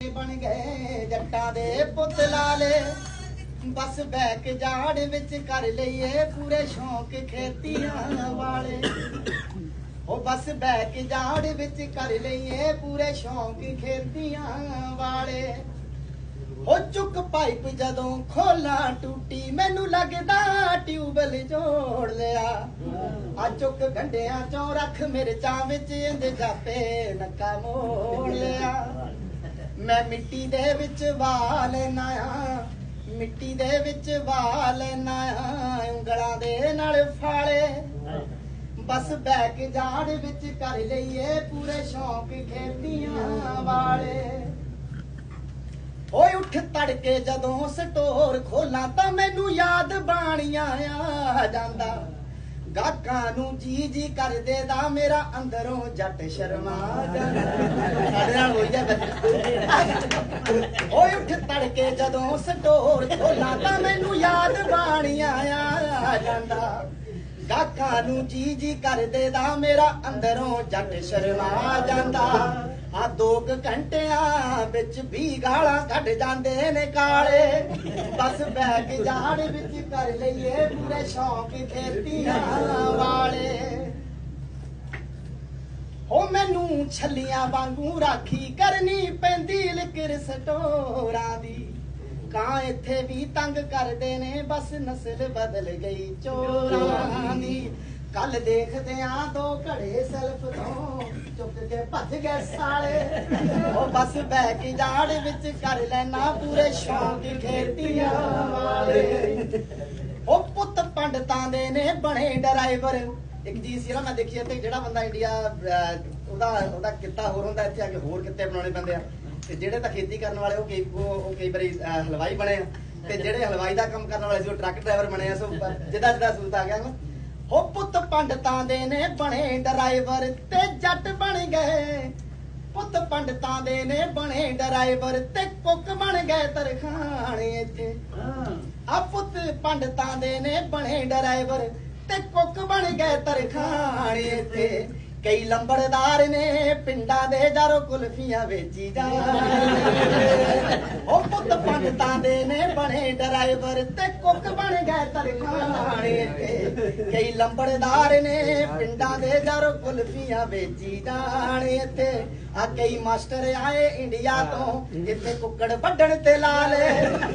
ਬਣ ਗਏ ਜੱਟਾਂ ਦੇ ਪੁੱਤ ਲਾਲੇ। ਬਸ ਬੈਕ ਜਾੜ ਵਿੱਚ ਕਰ ਲਈਏ ਪੂਰੇ ਸ਼ੌਂਕ ਖੇਤੀਆਂ ਵਾਲੇ। ਉਹ ਬਸ ਬੈਕ ਜਾੜ ਵਿੱਚ ਕਰ ਲਈਏ ਪੂਰੇ ਸ਼ੌਂਕ ਖੇਤੀਆਂ ਵਾਲੇ। ਉਹ ਚੁੱਕ ਪਾਈਪ ਜਦੋਂ ਖੋਲਾਂ ਟੂਟੀ, ਮੈਨੂੰ ਲੱਗਦਾ ਟਿਊਬਲ ਜੋੜ ਲਿਆ। ਆ ਚੁੱਕ ਗੰਡਿਆਂ ਚੋਂ ਰੱਖ ਮਿਰਚਾਂ ਵਿੱਚ ਇੰਦ ਜਾਪੇ ਨੱਕਾ ਮੋੜ ਲਿਆ। ਮੈਂ ਮਿੱਟੀ ਦੇ ਵਿੱਚ ਵਾਲ ਨਾਇਆ ਮਿੱਟੀ ਦੇ ਵਿੱਚ ਵਾਲ ਨਾਇਆ ਉਂਗਲਾਂ ਦੇ ਨਾਲ ਫਾਲੇ। ਬਸ ਬੈਕ ਜਾੜ ਵਿੱਚ ਕਰ ਲਈਏ ਪੂਰੇ ਸ਼ੌਂਕ ਖੇਤੀਆਂ ਵਾਲੇ। ਓਏ ਉੱਠ ਤੜਕੇ ਜਦੋਂ ਸਟੋਰ ਖੋਲਾਂ ਤਾਂ ਮੈਨੂੰ ਯਾਦ ਬਾਣੀਆਂ ਆ ਜਾਂਦਾ। ਗਾਕਾਂ ਨੂੰ ਜੀ ਜੀ ਕਰਦੇ ਦਾ ਮੇਰਾ ਅੰਦਰੋਂ ਜੱਟ ਸ਼ਰਮਾ ਜਾਂਦਾ ਸਾਡੇ ਨਾਲ ਹੋਈ ਜਾ ਓਏ ਉੱਠ ਤੜਕੇ ਜਦੋਂ ਸਟੋਰ ਖੋਲਾਂ ਤਾਂ ਮੈਨੂੰ ਯਾਦ ਬਾਣੀਆਂ ਆ ਜਾਂਦਾ। ਗਾਕਾਂ ਨੂੰ ਜੀ ਜੀ ਕਰਦੇ ਦਾ ਮੇਰਾ ਅੰਦਰੋਂ ਜੱਟ ਸ਼ਰਮਾ ਜਾਂਦਾ। ਆ ਦੋ ਕੁ ਘੰਟਿਆਂ ਵਿੱਚ ਵੀ ਗਾਲਾਂ ਕੱਢ ਜਾਂਦੇ ਨੇ ਕਾਲੇ। ਬਸ ਬੈਗ ਜਾੜ ਵਿੱਚ ਕਰ ਲਈਏ ਪੂਰੇ ਸ਼ੌਂਕ ਖੇਤੀਆਂ ਵਾਲੇ। ਹੋ ਮੈਨੂੰ ਛੱਲੀਆਂ ਵਾਂਗੂ ਰਾਖੀ ਕਰਨੀ ਪੈਂਦੀ ਲਿਕਰ ਸਟੋਰਾਂ ਦੀ। ਕਾਂ ਇੱਥੇ ਵੀ ਤੰਗ ਕਰਦੇ ਨੇ, ਬਸ ਨਸਲ ਬਦਲ ਗਈ ਚੋਰਾਂ ਦੀ। ਕੱਲ ਦੇਖਦੇ ਆ ਦੋ ਘੜੇ ਸਲਫ ਤੋਂ ਭੱਜ ਗਏ ਸਾਲੇ। ਉਹ ਬਸ ਬਹਿ ਕੇ ਜਾੜ ਵਿੱਚ ਕਰ ਲੈਣਾ ਪੂਰੇ ਸ਼ੌਂਕ ਖੇਤੀਆਂ ਵਾਲੇ। ਉਹ ਪੁੱਤ ਪੰਡਤਾਂ ਦੇ ਨੇ, ਬਣੇ ਡਰਾਈਵਰ। ਇੱਕ ਚੀਜ਼ ਸੀ ਨਾ, ਮੈਂ ਦੇਖੀ ਤੇ ਜਿਹੜਾ ਬੰਦਾ ਇੰਡੀਆ ਉਹਦਾ ਉਹਦਾ ਕਿੱਤਾ ਹੋਰ ਹੁੰਦਾ ਇੱਥੇ ਆ ਕੇ ਹੋਰ ਕਿੱਤੇ ਬਣਾਉਣੇ ਪੈਂਦੇ ਆ। ਤੇ ਜਿਹੜੇ ਤਾਂ ਖੇਤੀ ਕਰਨ ਵਾਲੇ, ਉਹ ਕਈ ਉਹ ਕਈ ਵਾਰੀ ਹਲਵਾਈ ਬਣੇ ਆ। ਤੇ ਜਿਹੜੇ ਹਲਵਾਈ ਦਾ ਕੰਮ ਕਰਨ ਵਾਲੇ ਸੀ, ਉਹ ਟਰੱਕ ਡਰਾਈਵਰ ਬਣੇ ਆ, ਸੋ ਜਿੱਦਾਂ ਜਿੱਦਾਂ ਸੂਤ ਆ ਗਿਆ ਨਾ। ਹੋ ਪੁੱਤ ਪੰਡਤਾਂ ਦੇ ਨੇ ਬਣੇ ਡਰਾਈਵਰ ਤੇ ਜੱਟ ਬਣ ਗਏ। ਪੁੱਤ ਪੰਡਤਾਂ ਦੇ ਨੇ ਬਣੇ ਡਰਾਈਵਰ ਤੇ ਕੁੱਕ ਬਣ ਗਏ ਤਰਖਾਣੇ ਇੱਥੇ। ਆ ਪੁੱਤ ਪੰਡਤਾਂ ਦੇ ਨੇ ਬਣੇ ਡਰਾਈਵਰ ਤੇ ਕੁੱਕ ਬਣ ਗਏ ਤਰਖਾਣੇ ਇੱਥੇ। ਕਈ ਲੰਬੜਦਾਰ ਨੇ ਪਿੰਡਾਂ ਦੇ ਜਾਰੋ ਕੁਲਫੀਆਂ ਵੇਚੀ ਜਾ ਉਹ ਦੇ ਨੇ ਬਣੇ ਡਰਾਈਵਰ ਤੇ ਕੁੱਕ ਬਣ ਗਏ ਤਰਖਾਣੇ ਇੱਥੇ ਕਈ ਲੰਬੜਦਾਰ ਨੇ ਪਿੰਡਾਂ ਦੇ ਦਰ ਕੁਲਫੀਆਂ ਵੇਚੀ ਜਾਣ ਇੱਥੇ। ਆ ਕਈ ਮਾਸਟਰ ਆਏ ਇੰਡੀਆ ਤੋਂ ਇੱਥੇ ਕੁੱਕੜ ਵੱਢਣ ਤੇ ਲਾ ਲੈ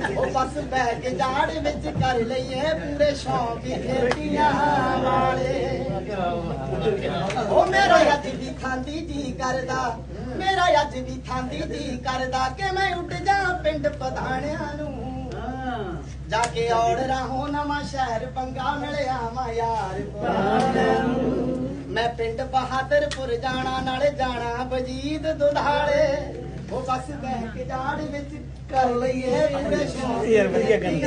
ਉਹ ਬਸ ਬਹਿ ਕੇ ਜਾੜ ਵਿੱਚ ਕਰ ਲਈਏ ਪੂਰੇ ਸ਼ੌਂਕ ਖੇਤੀਆਂ ਵਾਲੇ। ਉਹ ਮੇਰਾ ਅੱਜ ਵੀ ਖਾਂਦੀ ਜੀ ਕਰਦਾ ਮੇਰਾ ਅੱਜ ਵੀ ਖਾਂਦੀ ਜੀ ਕਰਦਾ ਕਿ ਮੈਂ ਉੱਡ ਜਾ ਪਿੰਡ ਪਧਾਣਿਆਂ ਨੂੰ। ਜਾ ਕੇ ਔੜਰਾ ਹੋ ਨਵਾਂ ਸ਼ਹਿਰ ਪੰਗਾ ਮਿਲਿਆ ਮਾ ਯਾਰ ਪੁਰਾਣਿਆਂ ਨੂੰ ਮੈਂ ਪਿੰਡ ਬਹਾਦਰਪੁਰ ਜਾਣਾ ਨਾਲੇ ਜਾਣਾ ਬਜੀਦ ਦੁਧਾਲੇ ਉਹ ਬਸ ਬਹਿ ਕੇ ਜਾੜ ਵਿੱਚ ਕਰ ਲਈਏ ਪੂਰੇ ਸ਼ੌਂਕ ਯਾਰ ਵਧੀਆ ਗੱਲ।